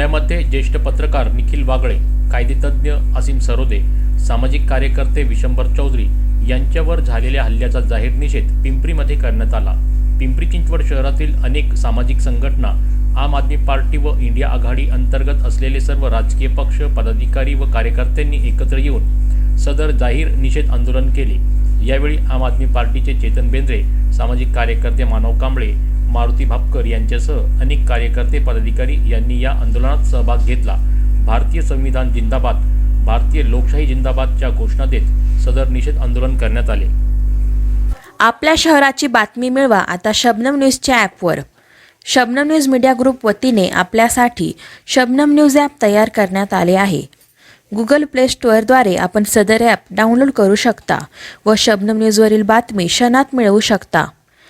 पुण्यामध्ये ज्येष्ठ पत्रकार निखिल वागळे कायदेतज्ञ असीम सरोदे सामाजिक कार्यकर्ते विशंभर चौधरी यांच्यावर झालेल्या हल्ल्याचा जाहीर निषेध पिंपरीमध्ये करण्यात आला. पिंपरी चिंचवड शहरातील अनेक सामाजिक संघटना आम आदमी पार्टी व इंडिया आघाडी अंतर्गत असलेले सर्व राजकीय पक्ष पदाधिकारी व कार्यकर्त्यांनी एकत्र येऊन सदर जाहीर निषेध आंदोलन केले. यावेळी आम आदमी पार्टीचे चेतन बेंद्रे सामाजिक कार्यकर्ते मानव कांबळे मारुती भापकर यांच्यासह अनेक कार्यकर्ते पदाधिकारी यांनी या आंदोलनात सहभाग घेतला. भारतीय संविधान जिंदाबाद भारतीय लोकशाही जिंदाबादच्या घोषणा देत सदर निषेध आंदोलन करण्यात आले. आपल्या शहराची बातमी मिळवा आता शबनम न्यूजच्या ॲपवर. शबनम न्यूज मीडिया ग्रुप वतीने आपल्यासाठी शबनम न्यूज ॲप तयार करण्यात आले आहे. गुगल प्ले स्टोअरद्वारे आपण सदर ॲप डाउनलोड करू शकता व शबनम न्यूजवरील बातमी क्षणात मिळवू शकता.